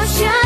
我想。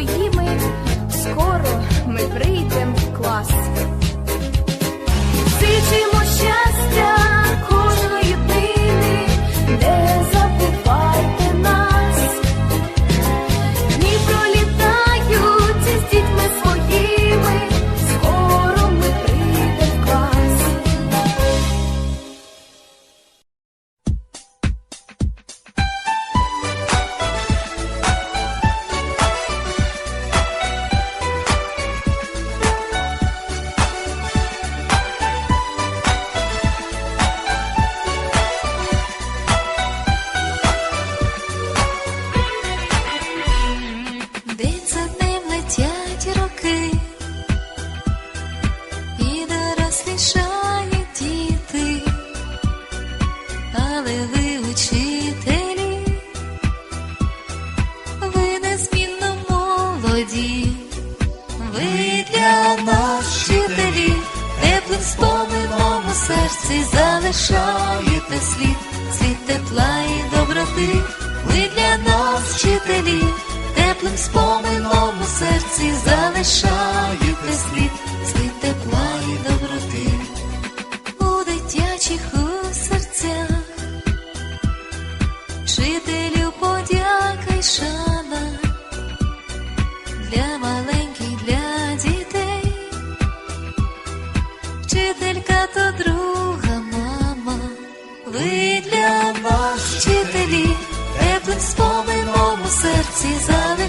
своїми, скоро ми прийдемо в клас. Сичимо щастя. Серці залишаєте слід, слід тепла і доброти, ви для нас вчителі, теплим спомином у серці залишаєте слід, слід тепла і доброти, у дитячих у серцях, вчителю подяка й шана. Для маленьких,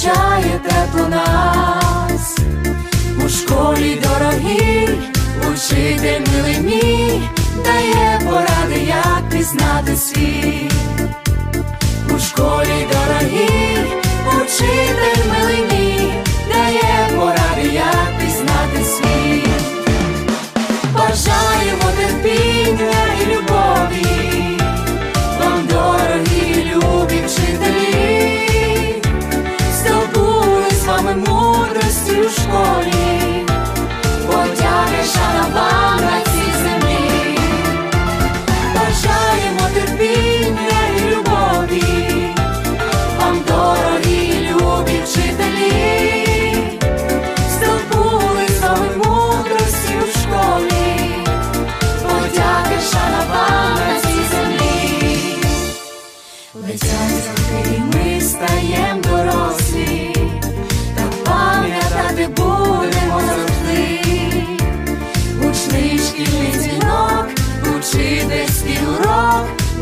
зустрічає тепло нас. У школі дорогий, учитель милий мій, дає поради, як пізнати світ. У школі дорогий, учитель милий мій, дає поради, як пізнати світ. Бажаємо терпіння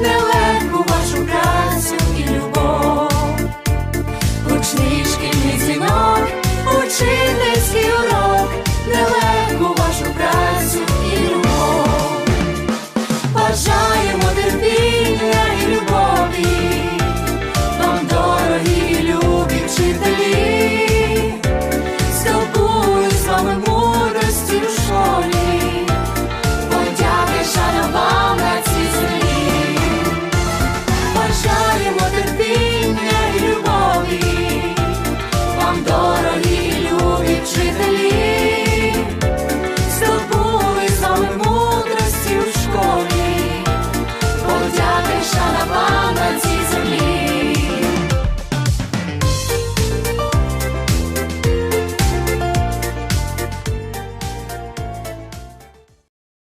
Now